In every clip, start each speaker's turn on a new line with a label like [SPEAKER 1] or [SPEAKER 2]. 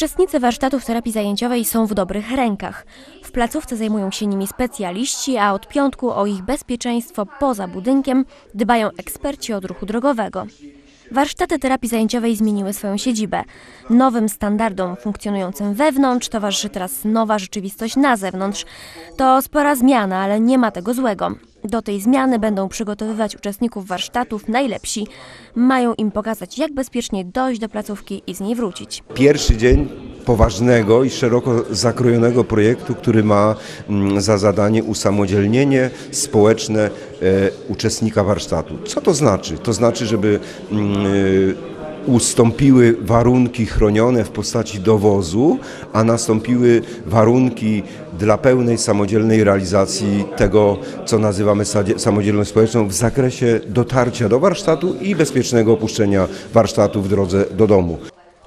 [SPEAKER 1] Uczestnicy warsztatów terapii zajęciowej są w dobrych rękach. W placówce zajmują się nimi specjaliści, a od piątku o ich bezpieczeństwo poza budynkiem dbają eksperci od ruchu drogowego. Warsztaty terapii zajęciowej zmieniły swoją siedzibę. Nowym standardom funkcjonującym wewnątrz towarzyszy teraz nowa rzeczywistość na zewnątrz. To spora zmiana, ale nie ma tego złego. Do tej zmiany będą przygotowywać uczestników warsztatów najlepsi. Mają im pokazać, jak bezpiecznie dojść do placówki i z niej wrócić.
[SPEAKER 2] Pierwszy dzień poważnego i szeroko zakrojonego projektu, który ma mm, za zadanie usamodzielnienie społeczne e, uczestnika warsztatu. Co to znaczy? To znaczy, żeby mm, e, ustąpiły warunki chronione w postaci dowozu, a nastąpiły warunki dla pełnej samodzielnej realizacji tego, co nazywamy samodzielność społeczną w zakresie dotarcia do warsztatu i bezpiecznego opuszczenia warsztatu w drodze do domu.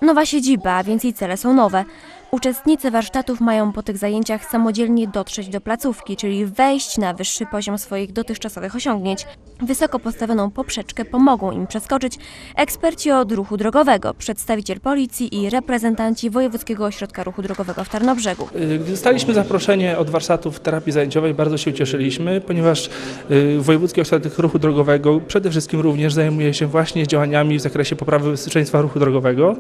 [SPEAKER 1] Nowa siedziba, więc i cele są nowe. Uczestnicy warsztatów mają po tych zajęciach samodzielnie dotrzeć do placówki, czyli wejść na wyższy poziom swoich dotychczasowych osiągnięć. Wysoko postawioną poprzeczkę pomogą im przeskoczyć eksperci od ruchu drogowego, przedstawiciel policji i reprezentanci Wojewódzkiego Ośrodka Ruchu Drogowego w Tarnobrzegu.
[SPEAKER 3] Gdy dostaliśmy zaproszenie od warsztatów terapii zajęciowej, bardzo się ucieszyliśmy, ponieważ y, Wojewódzki Ośrodek Ruchu Drogowego przede wszystkim również zajmuje się właśnie działaniami w zakresie poprawy bezpieczeństwa ruchu drogowego.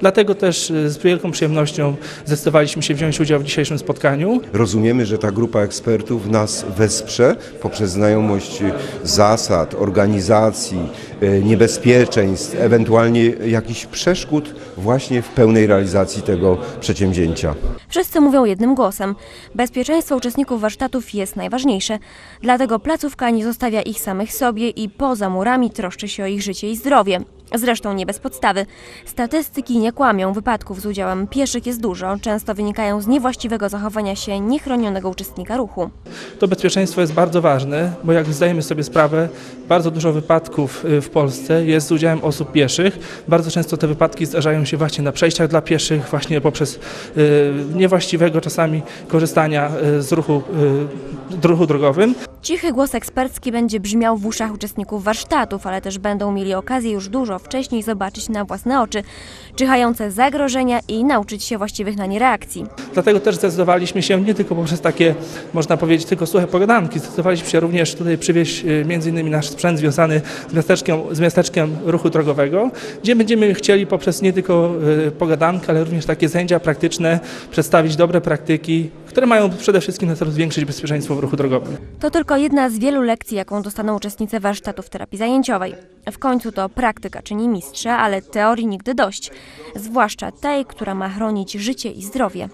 [SPEAKER 3] Dlatego też y, z wielką przyjemnością zdecydowaliśmy się wziąć udział w dzisiejszym spotkaniu.
[SPEAKER 2] Rozumiemy, że ta grupa ekspertów nas wesprze poprzez znajomość zasad, organizacji, e, niebezpieczeństw, ewentualnie jakichś przeszkód właśnie w pełnej realizacji tego przedsięwzięcia.
[SPEAKER 1] Wszyscy mówią jednym głosem. Bezpieczeństwo uczestników warsztatów jest najważniejsze. Dlatego placówka nie zostawia ich samych sobie i poza murami troszczy się o ich życie i zdrowie. Zresztą nie bez podstawy. Statystyki nie kłamią, wypadków z udziałem pieszych jest dużo, często wynikają z niewłaściwego zachowania się niechronionego uczestnika ruchu.
[SPEAKER 3] To bezpieczeństwo jest bardzo ważne, bo jak zdajemy sobie sprawę, bardzo dużo wypadków y, w Polsce jest z udziałem osób pieszych. Bardzo często te wypadki zdarzają się właśnie na przejściach dla pieszych, właśnie poprzez y, niewłaściwego czasami korzystania y, z ruchu, ruchu drogowym.
[SPEAKER 1] Cichy głos ekspercki będzie brzmiał w uszach uczestników warsztatów, ale też będą mieli okazję już dużo wcześniej zobaczyć na własne oczy czyhające zagrożenia i nauczyć się właściwych na nie reakcji.
[SPEAKER 3] Dlatego też zdecydowaliśmy się nie tylko poprzez takie, można powiedzieć, tylko suche pogadanki, zdecydowaliśmy się również tutaj przywieźć y, innymi nasz sprzęt związany z miasteczkiem, z miasteczkiem ruchu drogowego, gdzie będziemy chcieli poprzez nie tylko y, pogadankę, ale również takie zajęcia praktyczne przedstawić dobre praktyki, które mają przede wszystkim na celu zwiększyć bezpieczeństwo w ruchu drogowym.
[SPEAKER 1] To tylko jedna z wielu lekcji, jaką dostaną uczestnicy warsztatów terapii zajęciowej. W końcu to praktyka czyni mistrza, ale teorii nigdy dość, zwłaszcza tej, która ma chronić życie i zdrowie.